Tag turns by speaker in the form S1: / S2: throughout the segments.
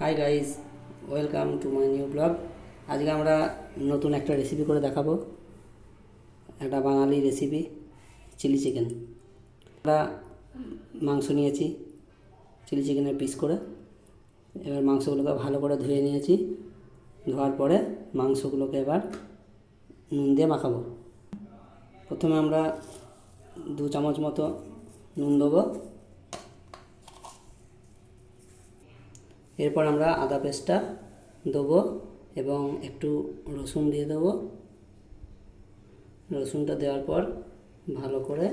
S1: Hi guys welcome to my new blog আজকে আমরা নতুন একটা রেসিপি করে দেখাবো। একটা বাঙালি রেসিপি চিলি চিকেন আমরা মাংস নিয়েছি চিলি চিকেনের পিস করে। এবার মাংসগুলোকে ভালো করে ধুয়ে নিয়েছি। ধোয়ার পরে মাংসগুলোকে এবার নুন দিয়ে মাখাবো। প্রথমে আমরা দু চামচ মতো নুন দেবো। এরপর আমরা আদা পেস্টটা দেবো এবং একটু রসুন দিয়ে দেবো। রসুনটা দেওয়ার পর ভালো করে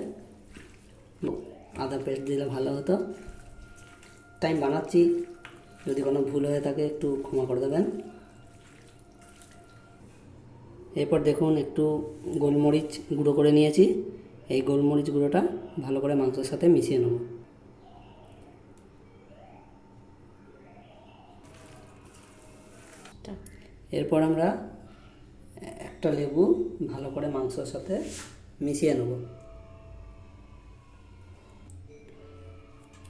S1: আদা পেস্ট দিলে ভালো হতো। টাইম বানাচ্ছি। যদি কোনো ভুল হয়ে থাকে একটু ক্ষমা করে দেবেন। এরপর দেখুন একটু গোলমরিচ গুঁড়ো করে নিয়েছি। এই গোলমরিচ গুঁড়োটা ভালো করে মাংসের সাথে মিশিয়ে নেব। এরপর আমরা একটা লেবু ভালো করে মাংসর সাথে মিশিয়ে নেব।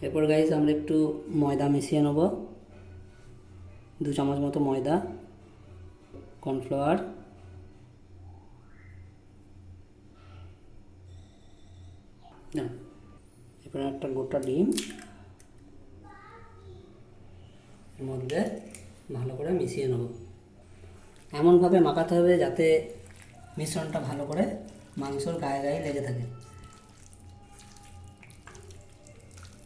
S1: এরপর গাইজ আমরা একটু ময়দা মিশিয়ে নেব। দু চামচ মতো ময়দা কর্নফ্লাওয়ার এরপর একটা গোটা ডিম। এর মধ্যে ভালো করে মিশিয়ে নেব। এমনভাবে মাখাতে হবে যাতে মিশ্রণটা ভালো করে মাংসর গায়ে গায়ে লেগে থাকে।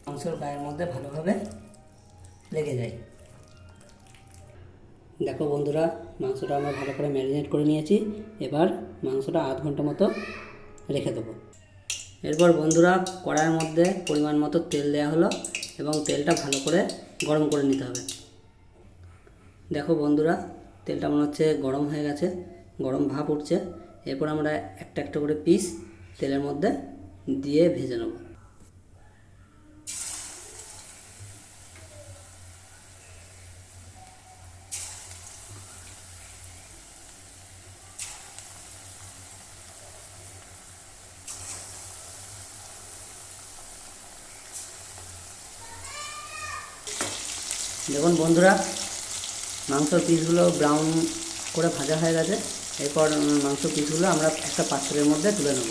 S1: মাংসর গায়ের মধ্যে ভালোভাবে লেগে যায়। দেখো বন্ধুরা, মাংসটা আমরা ভালো করে ম্যারিনেট করে নিয়েছি। এবার মাংসটা আধ ঘণ্টা মতো রেখে দেবো। এরপর বন্ধুরা, কড়াইয়ের মধ্যে পরিমাণ মতো তেল দেওয়া হলো এবং তেলটা ভালো করে গরম করে নিতে হবে। দেখো বন্ধুরা তেলটা মনে হচ্ছে গরম হয়ে গেছে, গরম ভাপ উঠছে। এরপর আমরা একটা একটা করে পিস তেলের মধ্যে দিয়ে ভেজে নেব। দেখুন বন্ধুরা মাংসর পিসগুলো ব্রাউন করে ভাজা হয়ে গেছে। এরপর মাংস পিসগুলো আমরা একটা পাত্রের মধ্যে তুলে নেব।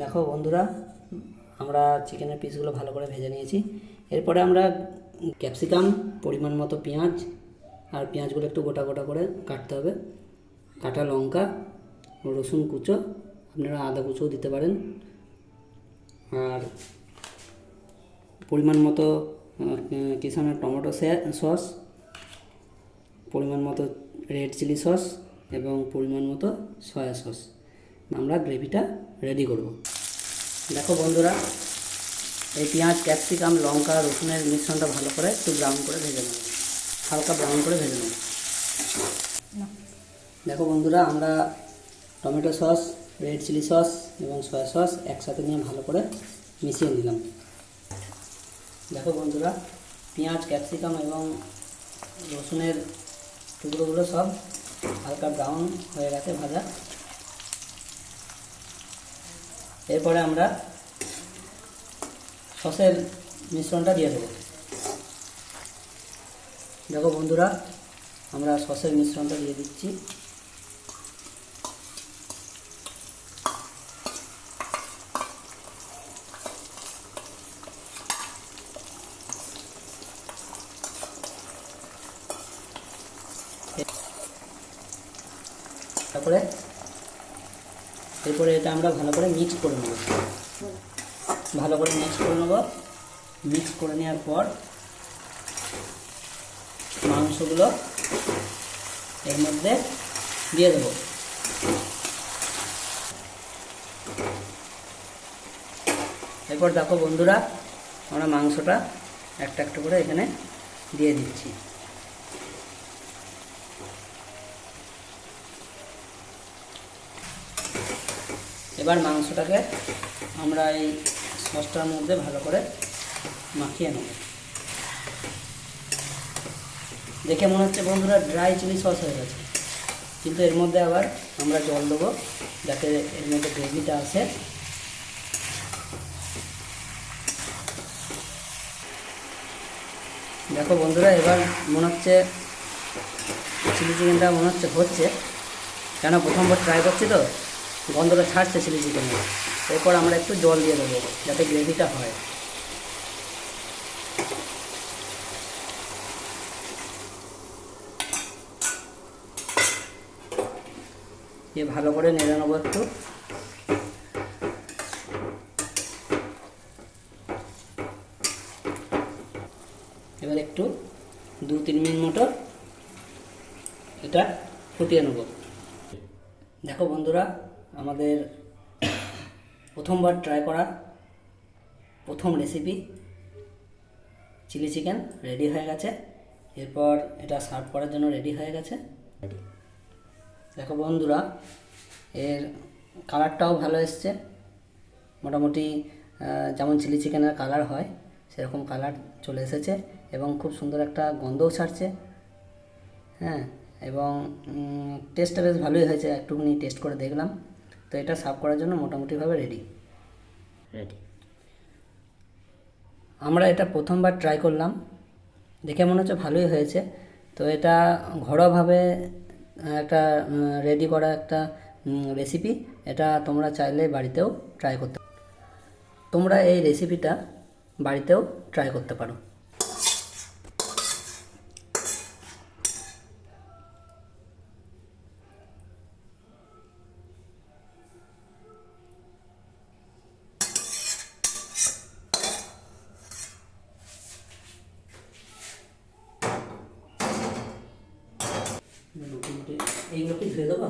S1: দেখো বন্ধুরা আমরা চিকেনের পিসগুলো ভালো করে ভেজে নিয়েছি। এরপরে আমরা ক্যাপসিকাম পরিমাণ মতো পেঁয়াজ, আর পেঁয়াজগুলো একটু গোটা গোটা করে কাটতে হবে। কাটা লঙ্কা, রসুন কুচো, আপনারা আদা কুচোও দিতে পারেন। আর পরিমাণ মতো কিষানের টমেটো সস, পরিমাণ মতো রেড চিলি সস এবং পরিমাণ মতো সয়া সস আমরা গ্রেভিটা রেডি করব। দেখো বন্ধুরা, এই পেঁয়াজ, ক্যাপসিকাম, লঙ্কা, রসুনের মিশ্রণটা ভালো করে একটু ব্রাউন করে ভেজে নেব। হালকা ব্রাউন করে ভেজে নেব। দেখো বন্ধুরা, আমরা tomato sauce red chilli sauce এবং সয়া সস একসাথে নিয়ে ভালো করে মিশিয়ে নিলাম। দেখো বন্ধুরা, পেঁয়াজ, ক্যাপসিকাম এবং রসুনের টুকরোগুলো সব হালকা ব্রাউন হয়ে গেছে ভাজা। এরপরে আমরা সসের মিশ্রণটা দিয়ে দেবো। দেখো বন্ধুরা আমরা সসের মিশ্রণটা দিয়ে দিচ্ছি। তারপরে এরপরে এটা আমরা ভালো করে মিক্স করে নেব। ভালো করে মিক্স করে নেব। মিক্স করে নেওয়ার পর মাংসগুলো এর মধ্যে দিয়ে দেবো। এরপর দেখো বন্ধুরা, আমরা মাংসটা একটা একটা করে এখানে দিয়ে দিচ্ছি। এবার মাংসটাকে আমরা এই সসটার মধ্যে ভালো করে মাখিয়ে নেব। দেখে মনে হচ্ছে বন্ধুরা ড্রাই চিলি সস হয়ে গেছে। কিন্তু এর মধ্যে আবার আমরা জল দেবো যাতে এর মধ্যে গ্রেভিটা আসে। দেখো বন্ধুরা, এবার মনে হচ্ছে চিলি চিকেনটা মনে হচ্ছে হচ্ছে। কেন প্রথমবার ট্রাই করছি তো? গন্ধটা ছাড়ছে চিলি চিকেনের এরপর আমরা একটু জল দিয়ে দেবো, যাতে গ্রেভিটা হয়। দিয়ে ভালো করে নেড়ে নেব একটু। এবার একটু দু তিন মিনিট মতো এটা ফুটিয়ে নেব। দেখো বন্ধুরা আমাদের প্রথমবার ট্রাই করা প্রথম রেসিপি চিলি চিকেন রেডি হয়ে গেছে। এরপর এটা সার্ভ করার জন্য রেডি হয়ে গেছে। দেখো বন্ধুরা, এর কালারটাও ভালো এসছে। মোটামুটি যেমন চিলি চিকেনের কালার হয়, সেরকম কালার চলে এসেছে এবং খুব সুন্দর একটা গন্ধও ছাড়ছে। হ্যাঁ এবং টেস্টটা বেশ ভালোই হয়েছে। একটুখানি টেস্ট করে দেখলাম। তো এটা সার্ভ করার জন্য মোটামুটিভাবে রেডি
S2: রেডি
S1: আমরা এটা প্রথমবার ট্রাই করলাম। দেখে মনে হচ্ছে ভালোই হয়েছে। তো এটা ঘরোয়াভাবে একটা রেডি করা একটা রেসিপি এটা তোমরা চাইলে বাড়িতেও ট্রাই করতে তোমরা এই রেসিপিটা বাড়িতেও ট্রাই করতে পারো। এইগুলো কি ধুয়ে দেবো